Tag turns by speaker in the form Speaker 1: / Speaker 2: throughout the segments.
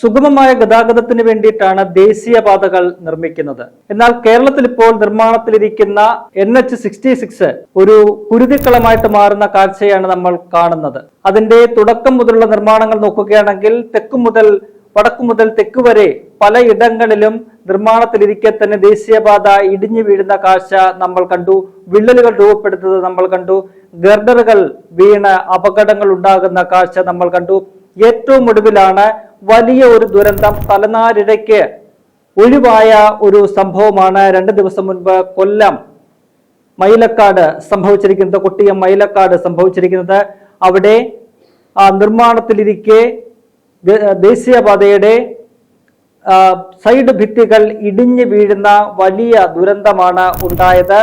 Speaker 1: സുഗമമായ ഗതാഗതത്തിന് വേണ്ടിയിട്ടാണ് ദേശീയപാതകൾ നിർമ്മിക്കുന്നത്. എന്നാൽ കേരളത്തിൽ ഇപ്പോൾ നിർമ്മാണത്തിലിരിക്കുന്ന എൻ എച്ച് സിക്സ്റ്റി സിക്സ് ഒരു കുരുതിക്കളമായിട്ട് മാറുന്ന കാഴ്ചയാണ് നമ്മൾ കാണുന്നത്. അതിന്റെ തുടക്കം മുതലുള്ള നിർമ്മാണങ്ങൾ നോക്കുകയാണെങ്കിൽ തെക്കു മുതൽ വടക്കു മുതൽ തെക്ക് വരെ പലയിടങ്ങളിലും നിർമ്മാണത്തിലിരിക്കെ തന്നെ ദേശീയപാത ഇടിഞ്ഞു വീഴുന്ന കാഴ്ച നമ്മൾ കണ്ടു. വിള്ളലുകൾ രൂപപ്പെടുത്തുന്നത് നമ്മൾ കണ്ടു. ഗർഡറുകൾ വീണ അപകടങ്ങൾ ഉണ്ടാകുന്ന കാഴ്ച നമ്മൾ കണ്ടു. ഏറ്റവും ഒടുവിലാണ് വലിയ ഒരു ദുരന്തം തലനാരിഴയ്ക്ക് ഒഴിവായ ഒരു സംഭവമാണ് രണ്ട് ദിവസം മുൻപ് കൊല്ലം മൈലക്കാട് സംഭവിച്ചിരിക്കുന്നത് കൊട്ടിയം മൈലക്കാട് സംഭവിച്ചിരിക്കുന്നത്. അവിടെ നിർമ്മാണത്തിലിരിക്കെ ദേശീയപാതയുടെ സൈഡ് ഭിത്തികൾ ഇടിഞ്ഞു വീഴുന്ന വലിയ ദുരന്തമാണ് ഉണ്ടായത്.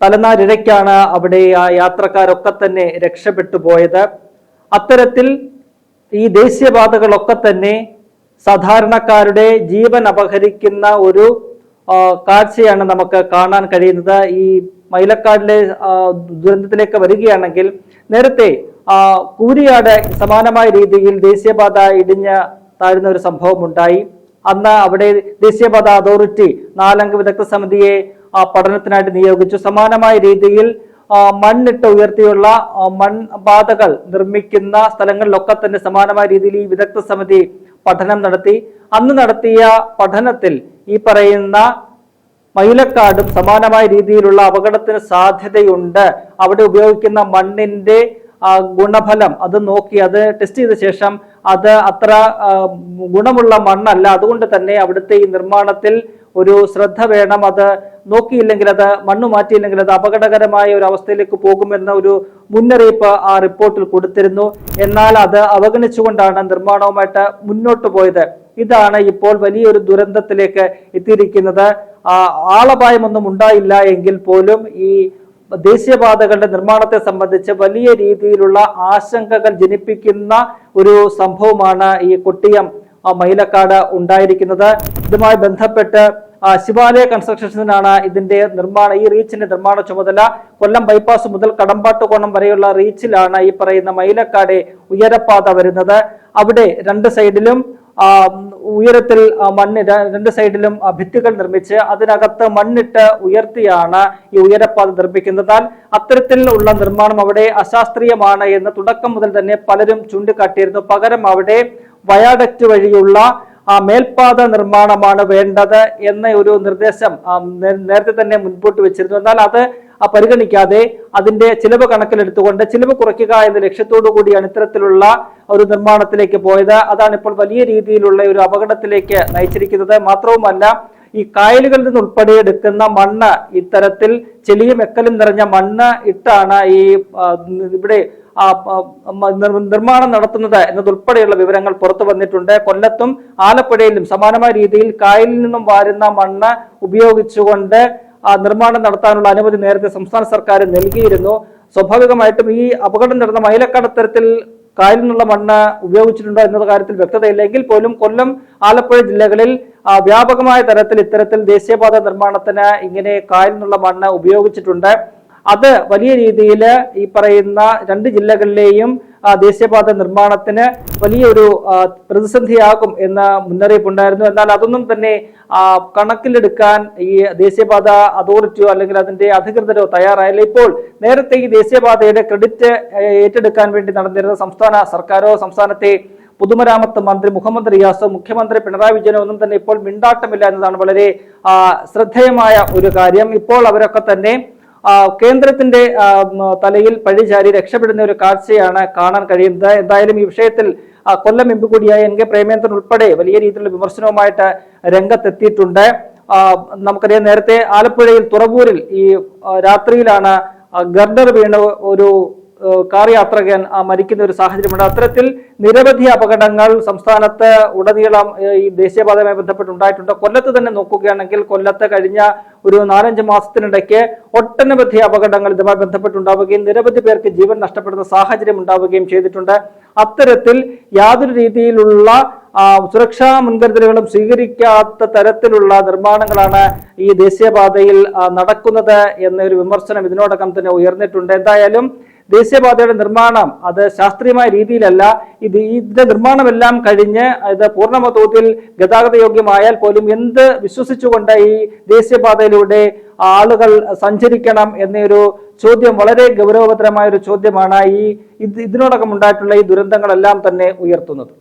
Speaker 1: തലനാരിഴയ്ക്കാണ് അവിടെ ആ യാത്രക്കാരൊക്കെ തന്നെ രക്ഷപ്പെട്ടു പോയത്. അത്തരത്തിൽ ഈ ദേശീയപാതകളൊക്കെ തന്നെ സാധാരണക്കാരുടെ ജീവൻ അപഹരിക്കുന്ന ഒരു കാഴ്ചയാണ് നമുക്ക് കാണാൻ കഴിയുന്നത്. ഈ മൈലക്കാടിലെ ദുരന്തത്തിലേക്ക് വരികയാണെങ്കിൽ നേരത്തെ കൂരിയാട് സമാനമായ രീതിയിൽ ദേശീയപാത ഇടിഞ്ഞ് താഴ്ന്ന ഒരു സംഭവം ഉണ്ടായി അന്ന് അവിടെ ദേശീയപാത അതോറിറ്റി നാലംഗ വിദഗ്ധ സമിതിയെ പഠനത്തിനായിട്ട് നിയോഗിച്ചു. സമാനമായ രീതിയിൽ മണ്ണിട്ട് ഉയർത്തിയുള്ള മൺപാതകൾ നിർമ്മിക്കുന്ന സ്ഥലങ്ങളിലൊക്കെ തന്നെ സമാനമായ രീതിയിൽ ഈ വിദഗ്ധ സമിതി പഠനം നടത്തി. അന്ന് നടത്തിയ പഠനത്തിൽ ഈ പറയുന്ന മയിലക്കാടും സമാനമായ രീതിയിലുള്ള അപകടത്തിന് സാധ്യതയുണ്ട്. അവിടെ ഉപയോഗിക്കുന്ന മണ്ണിന്റെ ഗുണഫലം അത് നോക്കി അത് ടെസ്റ്റ് ചെയ്ത ശേഷം അത് അത്ര ഗുണമുള്ള മണ്ണല്ല. അതുകൊണ്ട് തന്നെ അവിടുത്തെ ഈ നിർമ്മാണത്തിൽ ഒരു ശ്രദ്ധ വേണം. അത് നോക്കിയില്ലെങ്കിൽ അത് മണ്ണ് മാറ്റിയില്ലെങ്കിൽ അത് അപകടകരമായ ഒരു അവസ്ഥയിലേക്ക് പോകുമെന്ന ഒരു മുന്നറിയിപ്പ് ആ റിപ്പോർട്ടിൽ കൊടുത്തിരുന്നു. എന്നാൽ അത് അവഗണിച്ചുകൊണ്ടാണ് നിർമ്മാണവുമായിട്ട് മുന്നോട്ട് പോയത്. ഇതാണ് ഇപ്പോൾ വലിയൊരു ദുരന്തത്തിലേക്ക് എത്തിയിരിക്കുന്നത്. ആളപായമൊന്നും ഉണ്ടായില്ല എങ്കിൽ പോലും ഈ ദേശീയപാതകളുടെ നിർമ്മാണത്തെ സംബന്ധിച്ച് വലിയ രീതിയിലുള്ള ആശങ്കകൾ ജനിപ്പിക്കുന്ന ഒരു സംഭവമാണ് ഈ കൊട്ടിയം മൈലക്കാട് ഉണ്ടായിരിക്കുന്നത്. ഇതുമായി ബന്ധപ്പെട്ട് ശിവാലയ കൺസ്ട്രക്ഷൻസിനാണ് ഇതിന്റെ നിർമ്മാണ ഈ റീച്ചിന്റെ നിർമ്മാണ ചുമതല കൊല്ലം ബൈപ്പാസ് മുതൽ കടമ്പാട്ടുകോണം വരെയുള്ള റീച്ചിലാണ് ഈ പറയുന്ന മൈലക്കാട് ഉയരപ്പാത വരുന്നത്. അവിടെ രണ്ട് സൈഡിലും ഉയരത്തിൽ മണ്ണ് രണ്ട് സൈഡിലും ഭിത്തികൾ നിർമ്മിച്ച് അതിനകത്ത് മണ്ണിട്ട് ഉയർത്തിയാണ് ഈ ഉയരപ്പാത നിർമ്മിക്കുന്നത്. അത്തരത്തിലുള്ള നിർമ്മാണം അവിടെ അശാസ്ത്രീയമാണ് എന്ന് തുടക്കം മുതൽ തന്നെ പലരും ചൂണ്ടിക്കാട്ടിയിരുന്നു. പകരം അവിടെ വയാഡക്റ്റ് വഴിയുള്ള ആ മേൽപ്പാത നിർമ്മാണമാണ് വേണ്ടത് എന്ന ഒരു നിർദ്ദേശം നേരത്തെ തന്നെ മുൻപോട്ട് വെച്ചിരുന്നു. എന്നാൽ അത് പരിഗണിക്കാതെ അതിന്റെ ചിലവ് കണക്കിലെടുത്തുകൊണ്ട് ചിലവ് കുറയ്ക്കുക എന്ന ലക്ഷ്യത്തോടു കൂടിയാണ് ഇത്തരത്തിലുള്ള ഒരു നിർമ്മാണത്തിലേക്ക് പോയത്. അതാണ് ഇപ്പോൾ വലിയ രീതിയിലുള്ള ഒരു അപകടത്തിലേക്ക് നയിച്ചിരിക്കുന്നത്. മാത്രവുമല്ല ഈ കായലുകളിൽ നിന്ന് ഉൾപ്പെടെ എടുക്കുന്ന മണ്ണ് ഇത്തരത്തിൽ ചെളിയും എക്കലും നിറഞ്ഞ മണ്ണ് ഇട്ടാണ് ഈ ഇവിടെ നിർമ്മാണം നടത്തുന്നത് എന്നതുൾപ്പെടെയുള്ള വിവരങ്ങൾ പുറത്തു വന്നിട്ടുണ്ട്. കൊല്ലത്തും ആലപ്പുഴയിലും സമാനമായ രീതിയിൽ കായലിൽ നിന്നും വാരുന്ന മണ്ണ് ഉപയോഗിച്ചുകൊണ്ട് നിർമ്മാണം നടത്താനുള്ള അനുമതി നേരത്തെ സംസ്ഥാന സർക്കാർ നൽകിയിരുന്നു. സ്വാഭാവികമായിട്ടും ഈ അപകടം നടന്ന മൈലക്കടത്തരത്തിൽ തരത്തിൽ കായലിൽ നിന്നുള്ള മണ്ണ് ഉപയോഗിച്ചിട്ടുണ്ടോ എന്ന കാര്യത്തിൽ വ്യക്തതയില്ല എങ്കിൽ പോലും കൊല്ലം ആലപ്പുഴ ജില്ലകളിൽ വ്യാപകമായ തരത്തിൽ ഇത്തരത്തിൽ ദേശീയപാത നിർമ്മാണത്തിന് ഇങ്ങനെ കായലിൽ നിന്നുള്ള മണ്ണ് ഉപയോഗിച്ചിട്ടുണ്ട്. അത് വലിയ രീതിയിൽ ഈ പറയുന്ന രണ്ട് ജില്ലകളിലെയും ദേശീയപാത നിർമ്മാണത്തിന് വലിയൊരു പ്രതിസന്ധിയാകും എന്ന മുന്നറിയിപ്പുണ്ടായിരുന്നു. എന്നാൽ അതൊന്നും തന്നെ കണക്കിലെടുക്കാൻ ഈ ദേശീയപാത അതോറിറ്റിയോ അല്ലെങ്കിൽ അതിന്റെ അധികൃതരോ തയ്യാറായില്ല. ഇപ്പോൾ നേരത്തെ ഈ ദേശീയപാതയുടെ ക്രെഡിറ്റ് ഏറ്റെടുക്കാൻ വേണ്ടി നടന്നിരുന്ന സംസ്ഥാന സർക്കാരോ സംസ്ഥാനത്തെ പൊതുമരാമത്ത് മന്ത്രി മുഹമ്മദ് റിയാസോ മുഖ്യമന്ത്രി പിണറായി വിജയനോ ഒന്നും തന്നെ ഇപ്പോൾ മിണ്ടാട്ടമില്ല എന്നതാണ് വളരെ ശ്രദ്ധേയമായ ഒരു കാര്യം. ഇപ്പോൾ അവരൊക്കെ തന്നെ കേന്ദ്രത്തിന്റെ തലയിൽ പഴിചാരി രക്ഷപ്പെടുന്ന ഒരു കാഴ്ചയാണ് കാണാൻ കഴിയുന്നത് എന്തായാലും ഈ വിഷയത്തിൽ കൊല്ലം എം കൂടിയായ എൻ കെ പ്രേമേന്ദ്രൻ ഉൾപ്പെടെ വലിയ രീതിയിലുള്ള വിമർശനവുമായിട്ട് രംഗത്തെത്തിയിട്ടുണ്ട്. നമുക്കറിയാം നേരത്തെ ആലപ്പുഴയിൽ തുറവൂരിൽ ഈ രാത്രിയിലാണ് ഗർഡർ വീണ് ഒരു കാർ യാത്രകൻ മരിക്കുന്ന ഒരു സാഹചര്യമുണ്ട്. അത്തരത്തിൽ നിരവധി അപകടങ്ങൾ സംസ്ഥാനത്ത് ഉടനീളം ഈ ദേശീയപാതയുമായി ബന്ധപ്പെട്ട് ഉണ്ടായിട്ടുണ്ട് കൊല്ലത്ത് തന്നെ നോക്കുകയാണെങ്കിൽ കൊല്ലത്ത് കഴിഞ്ഞ ഒരു നാലഞ്ച് മാസത്തിനിടയ്ക്ക് ഒട്ടനവധി അപകടങ്ങൾ ഇതുമായി ബന്ധപ്പെട്ടുണ്ടാവുകയും നിരവധി പേർക്ക് ജീവൻ നഷ്ടപ്പെടുന്ന സാഹചര്യം ഉണ്ടാവുകയും ചെയ്തിട്ടുണ്ട്. അത്തരത്തിൽ യാതൊരു രീതിയിലുള്ള സുരക്ഷാ മുൻകരുതലുകളും സ്വീകരിക്കാത്ത തരത്തിലുള്ള നിർമ്മാണങ്ങളാണ് ഈ ദേശീയപാതയിൽ നടക്കുന്നത് എന്നൊരു വിമർശനം ഇതിനോടകം തന്നെ ഉയർന്നിട്ടുണ്ട്. എന്തായാലും ദേശീയപാതയുടെ നിർമ്മാണം അത് ശാസ്ത്രീയമായ രീതിയിലല്ല. ഇത് ഇതിന്റെ നിർമ്മാണമെല്ലാം കഴിഞ്ഞ് ഇത് പൂർണ തോതിൽ ഗതാഗത യോഗ്യമായാൽ പോലും എന്ത് വിശ്വസിച്ചുകൊണ്ട് ഈ ദേശീയപാതയിലൂടെ ആളുകൾ സഞ്ചരിക്കണം എന്നൊരു ചോദ്യം വളരെ ഗൗരവതരമായ ഒരു ചോദ്യമാണ് ഈ ഇത് ഇതിനോടകം ഉണ്ടായിട്ടുള്ള ഈ ദുരന്തങ്ങളെല്ലാം തന്നെ ഉയർത്തുന്നത്.